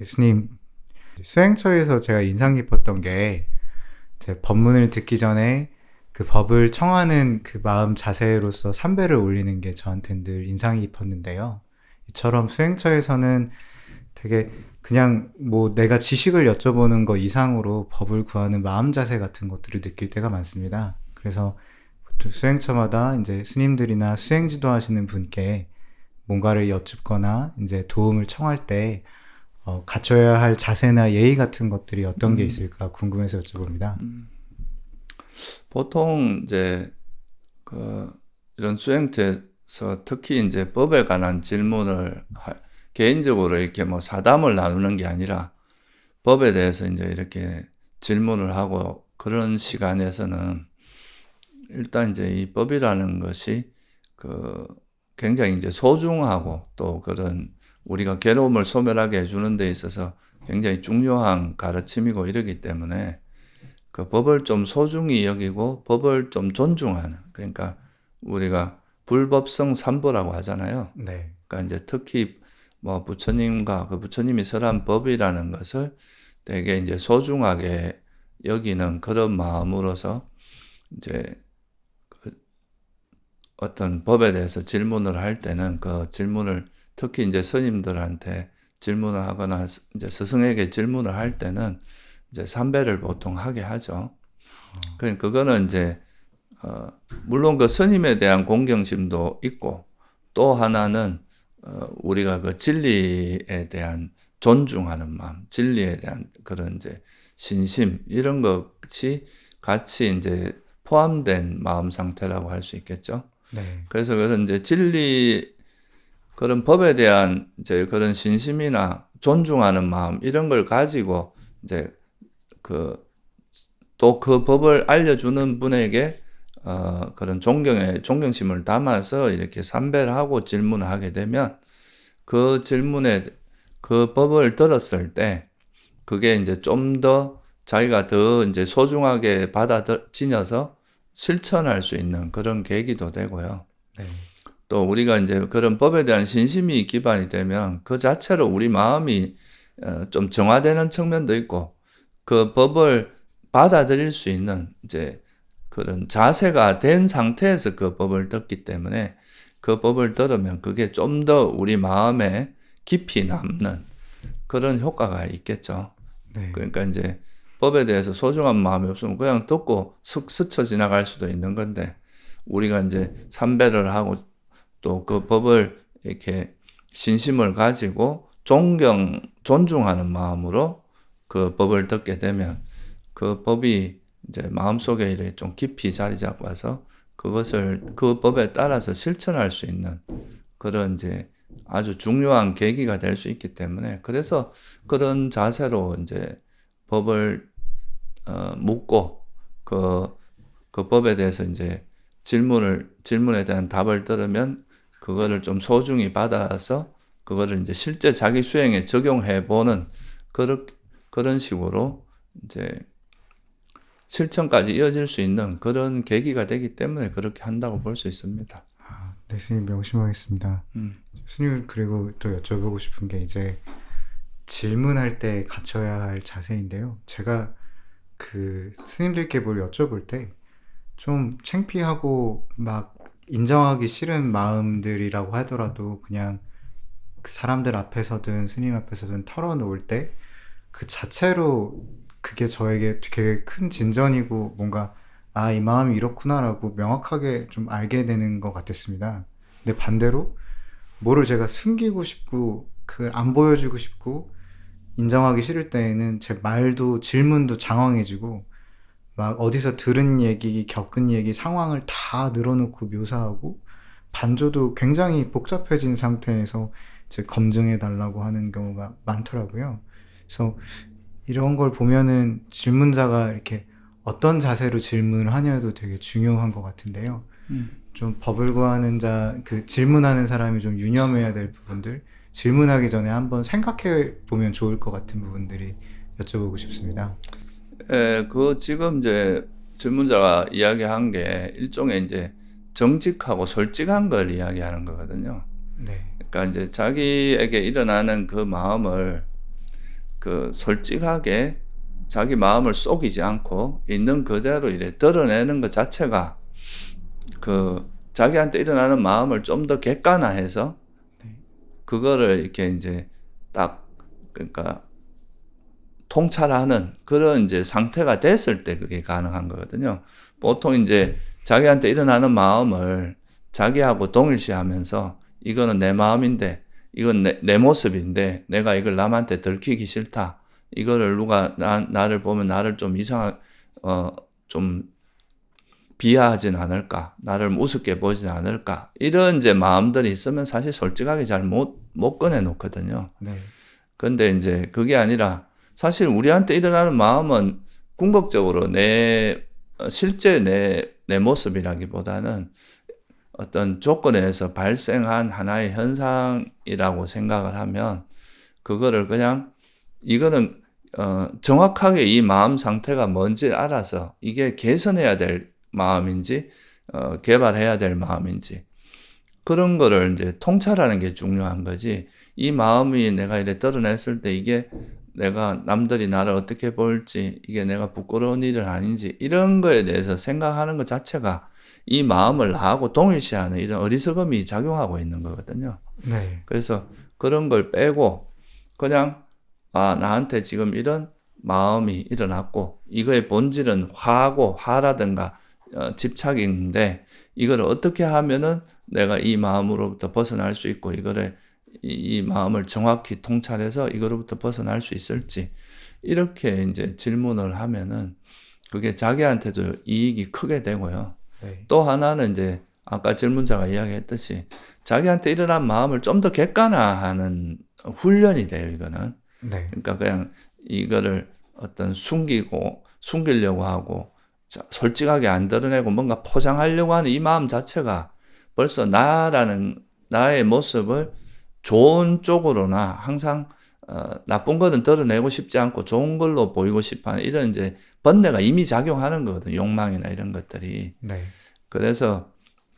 예수님 수행처에서 제가 인상 깊었던 게 제 법문을 듣기 전에 그 법을 청하는 그 마음 자세로서 삼배를 올리는 게 저한테는 늘 인상이 깊었는데요. 이처럼 수행처에서는 되게 그냥 뭐 내가 지식을 여쭤보는 거 이상으로 법을 구하는 마음 자세 같은 것들을 느낄 때가 많습니다. 그래서 수행처마다 이제 스님들이나 수행 지도하시는 분께 뭔가를 여쭙거나 이제 도움을 청할 때 어, 갖춰야 할 자세나 예의 같은 것들이 어떤 게 있을까 궁금해서 여쭤봅니다. 보통 이제 그 이런 수행태에서 특히 이제 법에 관한 질문을 하- 개인적으로 이렇게 뭐 사담을 나누는 게 아니라 법에 대해서 이제 이렇게 질문을 하고 그런 시간에서는 일단 이제 이 법이라는 것이 그 굉장히 이제 소중하고 또 그런 우리가 괴로움을 소멸하게 해주는 데 있어서 굉장히 중요한 가르침이고 이러기 때문에 그 법을 좀 소중히 여기고 법을 좀 존중하는 그러니까 우리가 불법성 삼보라고 하잖아요. 네, 그러니까 이제 특히 뭐 부처님과 그 부처님이 설한 법이라는 것을 되게 이제 소중하게 여기는 그런 마음으로서 이제 그 어떤 법에 대해서 질문을 할 때는 그 질문을 특히 이제 스님들한테 질문을 하거나 스- 이제 스승에게 질문을 할 때는 이제 삼배를 보통 하게 하죠. 그러니까 그거는 이제 어 물론 그 스님에 대한 공경심도 있고 또 하나는 어 우리가 그 진리에 대한 존중하는 마음, 진리에 대한 그런 이제 신심 이런 것이 같이 이제 포함된 마음 상태라고 할 수 있겠죠. 네, 그래서 그런 이제 진리 그런 법에 대한 이제 그런 신심이나 존중하는 마음 이런 걸 가지고 이제 그또그 법을 알려주는 분에게 어 그런 존경의 존경심을 담아서 이렇게 삼배를 하고 질문을 하게 되면 그 질문에 그 법을 들었을 때 그게 이제 좀 더 자기가 더 이제 소중하게 받아들여서 실천할 수 있는 그런 계기도 되고요. 네, 또 우리가 이제 그런 법에 대한 신심이 기반이 되면 그 자체로 우리 마음이 어, 좀 정화되는 측면도 있고 그 법을 받아들일 수 있는 이제 그런 자세가 된 상태에서 그 법을 듣기 때문에 그 법을 들으면 그게 좀 더 우리 마음에 깊이 남는 그런 효과가 있겠죠. 네, 그러니까 이제 법에 대해서 소중한 마음이 없으면 그냥 듣고 슥 스쳐 지나갈 수도 있는 건데 우리가 이제 삼배를 하고 또 그 법을 이렇게 신심을 가지고 존경 존중하는 마음으로 그 법을 듣게 되면 그 법이 이제 마음속에 이렇게 좀 깊이 자리 잡고 와서 그것을 그 법에 따라서 실천할 수 있는 그런 이제 아주 중요한 계기가 될 수 있기 때문에 그래서 그런 자세로 이제 법을 어, 묻고 그, 그 법에 대해서 이제 질문을 질문에 대한 답을 들으면 그거를 좀 소중히 받아서 그거를 이제 실제 자기 수행에 적용해 보는 그런 그런 식으로 이제 실천까지 이어질 수 있는 그런 계기가 되기 때문에 그렇게 한다고 볼 수 있습니다. 아, 네, 스님 명심하겠습니다. 음. 스님 그리고 또 여쭤보고 싶은 게 이제 질문할 때 갖춰야 할 자세인데요. 제가 그 스님들께 뭘 여쭤볼 때 좀 창피하고 막 인정하기 싫은 마음들이라고 하더라도 그냥 그 사람들 앞에서든 스님 앞에서든 털어놓을 때 그 자체로 그게 저에게 되게 큰 진전이고 뭔가 아, 이 마음이 이렇구나라고 명확하게 좀 알게 되는 것 같았습니다. 근데 반대로 뭐를 제가 숨기고 싶고 그걸 안 보여주고 싶고 인정하기 싫을 때에는 제 말도 질문도 장황해지고 막 어디서 들은 얘기, 겪은 얘기, 상황을 다 늘어놓고 묘사하고 반조도 굉장히 복잡해진 상태에서 이제 검증해 달라고 하는 경우가 많더라고요. 그래서 이런 걸 보면은 질문자가 이렇게 어떤 자세로 질문을 하냐도 되게 중요한 것 같은데요. 음. 좀 법을 구하는 자, 그 질문하는 사람이 좀 유념해야 될 부분들, 질문하기 전에 한번 생각해 보면 좋을 것 같은 부분들이 여쭤보고 싶습니다. 에, 그 지금 이제 질문자가 이야기한 게 일종의 이제 정직하고 솔직한 걸 이야기하는 거거든요. 네, 그러니까 이제 자기에게 일어나는 그 마음을 그 솔직하게 자기 마음을 속이지 않고 있는 그대로 이래 드러내는 것 자체가 그 자기한테 일어나는 마음을 좀 더 객관화해서 그거를 이렇게 이제 딱 그러니까 통찰하는 그런 이제 상태가 됐을 때 그게 가능한 거거든요. 보통 이제 자기한테 일어나는 마음을 자기하고 동일시하면서 이거는 내 마음인데 이건 내, 내 모습인데 내가 이걸 남한테 들키기 싫다. 이거를 누가 나, 나를 보면 나를 좀 이상하 어좀 비하하진 않을까 나를 우습게 보진 않을까 이런 이제 마음들이 있으면 사실 솔직하게 잘 못 못 꺼내 놓거든요. 네. 근데 이제 그게 아니라 사실 우리한테 일어나는 마음은 궁극적으로 내 어, 실제 내, 내 모습이라기보다는 어떤 조건에서 발생한 하나의 현상이라고 생각을 하면 그거를 그냥 이거는 어, 정확하게 이 마음 상태가 뭔지 알아서 이게 개선해야 될 마음인지 어, 개발해야 될 마음인지 그런 거를 이제 통찰하는 게 중요한 거지. 이 마음이 내가 이래 드러냈을 때 이게 내가 남들이 나를 어떻게 볼지, 이게 내가 부끄러운 일은 아닌지, 이런 거에 대해서 생각하는 것 자체가 이 마음을 나하고 동일시하는 이런 어리석음이 작용하고 있는 거거든요. 네. 그래서 그런 걸 빼고 그냥 아, 나한테 지금 이런 마음이 일어났고 이거의 본질은 화고 화라든가 어, 집착인데 이걸 어떻게 하면은 내가 이 마음으로부터 벗어날 수 있고 이거를 이, 이 마음을 정확히 통찰해서 이거로부터 벗어날 수 있을지 이렇게 이제 질문을 하면은 그게 자기한테도 이익이 크게 되고요. 네. 또 하나는 이제 아까 질문자가 이야기했듯이 자기한테 일어난 마음을 좀 더 객관화하는 훈련이 돼요, 이거는. 네. 그러니까 그냥 이거를 어떤 숨기고 숨기려고 하고 자, 솔직하게 안 드러내고 뭔가 포장하려고 하는 이 마음 자체가 벌써 나라는 나의 모습을 좋은 쪽으로나 항상 어, 나쁜 거는 드러내고 싶지 않고 좋은 걸로 보이고 싶어 하는 이런 이제 번뇌가 이미 작용하는 거거든 욕망이나 이런 것들이 네. 그래서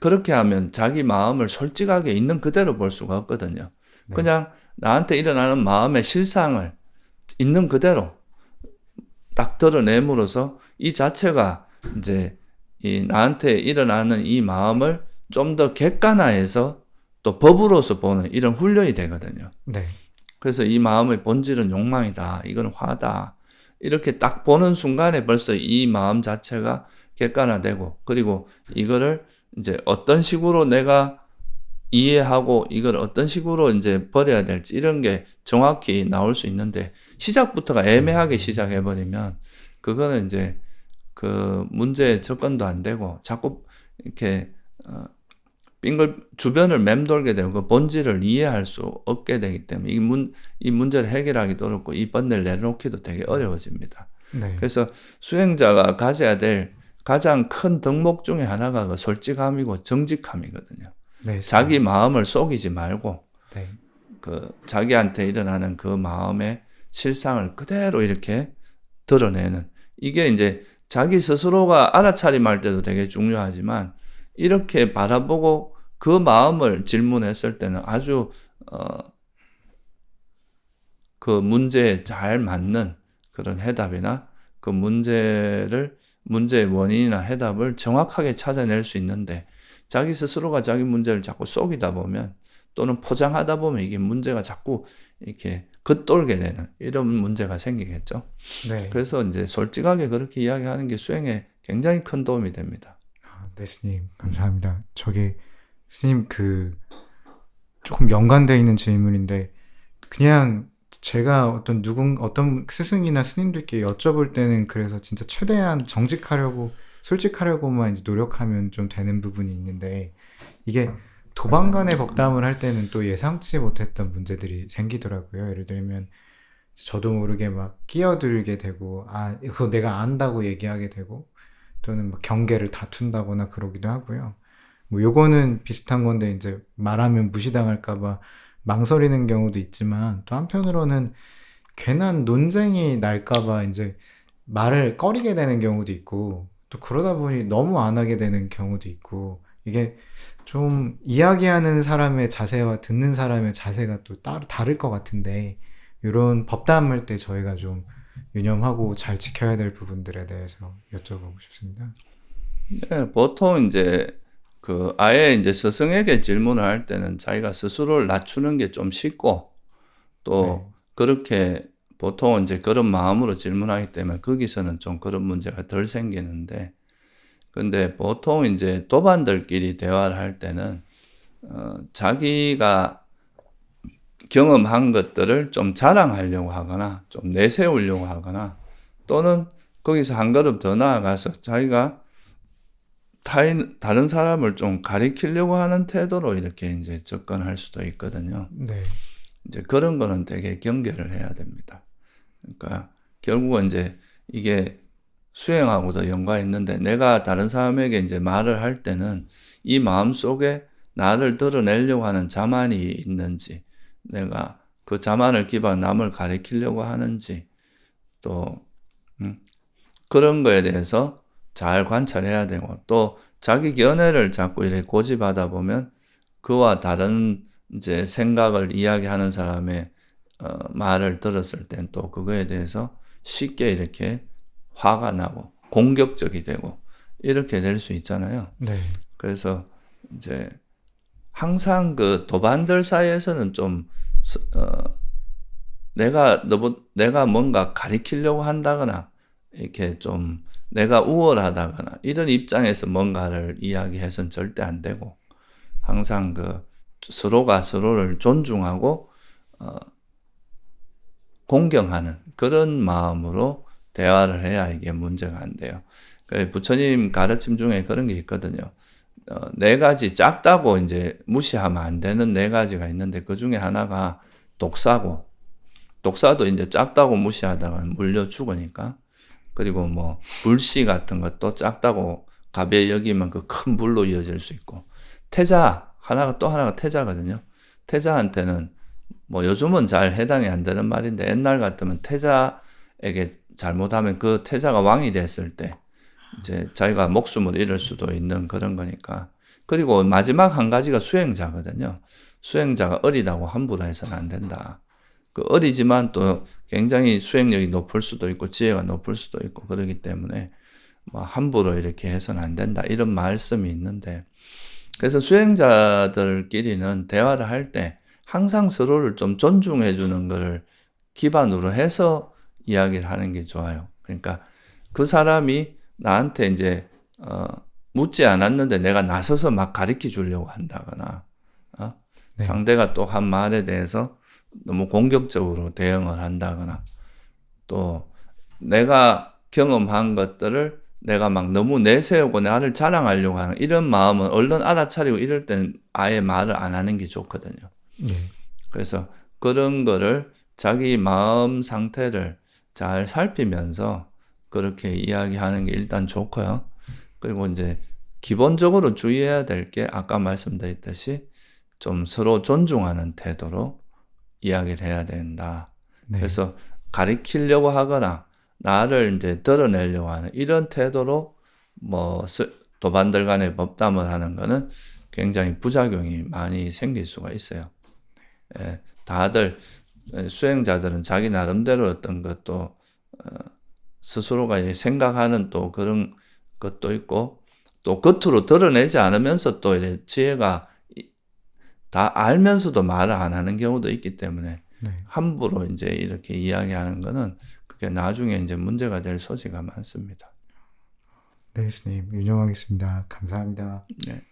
그렇게 하면 자기 마음을 솔직하게 있는 그대로 볼 수가 없거든요. 네. 그냥 나한테 일어나는 마음의 실상을 있는 그대로 딱 드러냄으로써 이 자체가 이제 이 나한테 일어나는 이 마음을 좀 더 객관화해서 또 법으로서 보는 이런 훈련이 되거든요. 네. 그래서 이 마음의 본질은 욕망이다. 이건 화다. 이렇게 딱 보는 순간에 벌써 이 마음 자체가 객관화되고 그리고 이거를 이제 어떤 식으로 내가 이해하고 이걸 어떤 식으로 이제 버려야 될지 이런 게 정확히 나올 수 있는데 시작부터가 애매하게 시작해 버리면 그거는 이제 그 문제에 접근도 안 되고 자꾸 이렇게 어 빙글 주변을 맴돌게 되고 그 본질을 이해할 수 없게 되기 때문에 이 문 이 문제를 해결하기도 어렵고 이 번뇌를 내려놓기도 되게 어려워집니다. 네. 그래서 수행자가 가져야 될 가장 큰 덕목 중에 하나가 그 솔직함이고 정직함이거든요. 네. 자기 마음을 속이지 말고 네. 그 자기한테 일어나는 그 마음의 실상을 그대로 이렇게 드러내는 이게 이제 자기 스스로가 알아차림할 때도 되게 중요하지만 이렇게 바라보고 그 마음을 질문했을 때는 아주 어 그 문제에 잘 맞는 그런 해답이나 그 문제를 문제의 원인이나 해답을 정확하게 찾아낼 수 있는데 자기 스스로가 자기 문제를 자꾸 속이다 보면 또는 포장하다 보면 이게 문제가 자꾸 이렇게 겉돌게 되는 이런 문제가 생기겠죠. 네. 그래서 이제 솔직하게 그렇게 이야기하는 게 수행에 굉장히 큰 도움이 됩니다. 아, 네, 스님. 감사합니다. 저게 스님 그 조금 연관되어 있는 질문인데 그냥 제가 어떤 누군 어떤 스승이나 스님들께 여쭤볼 때는 그래서 진짜 최대한 정직하려고 솔직하려고만 이제 노력하면 좀 되는 부분이 있는데 이게 도방 간의 법담을 할 때는 또 예상치 못했던 문제들이 생기더라고요. 예를 들면 저도 모르게 막 끼어들게 되고 아 이거 내가 안다고 얘기하게 되고 또는 뭐 경계를 다툰다거나 그러기도 하고요. 뭐 요거는 비슷한 건데 이제 말하면 무시당할까봐 망설이는 경우도 있지만 또 한편으로는 괜한 논쟁이 날까봐 이제 말을 꺼리게 되는 경우도 있고 또 그러다 보니 너무 안 하게 되는 경우도 있고 이게 좀 이야기하는 사람의 자세와 듣는 사람의 자세가 또 따로 다를 것 같은데 이런 법담을 때 저희가 좀 유념하고 잘 지켜야 될 부분들에 대해서 여쭤보고 싶습니다. 네, 보통 이제 그 아예 이제 스승에게 질문을 할 때는 자기가 스스로를 낮추는 게 좀 쉽고 또 네. 그렇게 보통 이제 그런 마음으로 질문하기 때문에 거기서는 좀 그런 문제가 덜 생기는데 근데 보통 이제 도반들끼리 대화를 할 때는 어, 자기가 경험한 것들을 좀 자랑하려고 하거나 좀 내세우려고 하거나 또는 거기서 한 걸음 더 나아가서 자기가 타인, 다른 사람을 좀 가리키려고 하는 태도로 이렇게 이제 접근할 수도 있거든요. 네. 이제 그런 거는 되게 경계를 해야 됩니다. 그러니까 결국은 이제 이게 수행하고도 연관이 있는데 내가 다른 사람에게 이제 말을 할 때는 이 마음 속에 나를 드러내려고 하는 자만이 있는지 내가 그 자만을 기반 남을 가리키려고 하는지 또 음, 그런 거에 대해서 잘 관찰해야 되고 또 자기 견해를 자꾸 이렇게 고집하다 보면 그와 다른 이제 생각을 이야기하는 사람의 어, 말을 들었을 땐 또 그거에 대해서 쉽게 이렇게 화가 나고 공격적이 되고 이렇게 될 수 있잖아요. 네. 그래서 이제 항상 그 도반들 사이에서는 좀 스- 어, 내가 너무 내가 뭔가 가리키려고 한다거나 이렇게 좀 내가 우월하다거나 이런 입장에서 뭔가를 이야기해서는 절대 안 되고 항상 그 서로가 서로를 존중하고 어, 공경하는 그런 마음으로 대화를 해야 이게 문제가 안 돼요. 그 부처님 가르침 중에 그런 게 있거든요. 어, 네 가지 작다고 이제 무시하면 안 되는 네 가지가 있는데 그 중에 하나가 독사고. 독사도 이제 작다고 무시하다가 물려 죽으니까. 그리고 뭐 불씨 같은 것도 작다고 가벼이 여기면 그 큰 불로 이어질 수 있고. 태자 하나가 또 하나가 태자거든요. 태자한테는 뭐 요즘은 잘 해당이 안 되는 말인데 옛날 같으면 태자에게 잘못하면 그 태자가 왕이 됐을 때 이제 자기가 목숨을 잃을 수도 있는 그런 거니까. 그리고 마지막 한 가지가 수행자거든요. 수행자가 어리다고 함부로 해서는 안 된다. 그 어리지만 또 굉장히 수행력이 높을 수도 있고 지혜가 높을 수도 있고 그러기 때문에 뭐 함부로 이렇게 해서는 안 된다. 이런 말씀이 있는데 그래서 수행자들끼리는 대화를 할 때 항상 서로를 좀 존중해 주는 것을 기반으로 해서 이야기를 하는 게 좋아요. 그러니까 그 사람이 나한테 이제 어, 묻지 않았는데 내가 나서서 막 가르쳐 주려고 한다거나 어? 네. 상대가 또 한 말에 대해서 너무 공격적으로 대응을 한다거나 또 내가 경험한 것들을 내가 막 너무 내세우고 나를 자랑하려고 하는 이런 마음은 얼른 알아차리고 이럴 땐 아예 말을 안 하는 게 좋거든요. 네. 그래서 그런 거를 자기 마음 상태를 잘 살피면서 그렇게 이야기하는 게 일단 좋고요. 그리고 이제 기본적으로 주의해야 될 게 아까 말씀드렸듯이 좀 서로 존중하는 태도로 이야기를 해야 된다. 네. 그래서 가리키려고 하거나 나를 이제 드러내려고 하는 이런 태도로 뭐 스- 도반들 간의 법담을 하는 거는 굉장히 부작용이 많이 생길 수가 있어요. 예, 다들 예, 수행자들은 자기 나름대로 어떤 것도 어, 스스로가 생각하는 또 그런 것도 있고 또 겉으로 드러내지 않으면서 또 지혜가 이- 다 알면서도 말을 안 하는 경우도 있기 때문에 네. 함부로 이제 이렇게 이야기하는 거는 그게 나중에 이제 문제가 될 소지가 많습니다. 네, 스님 유념하겠습니다. 감사합니다. 네.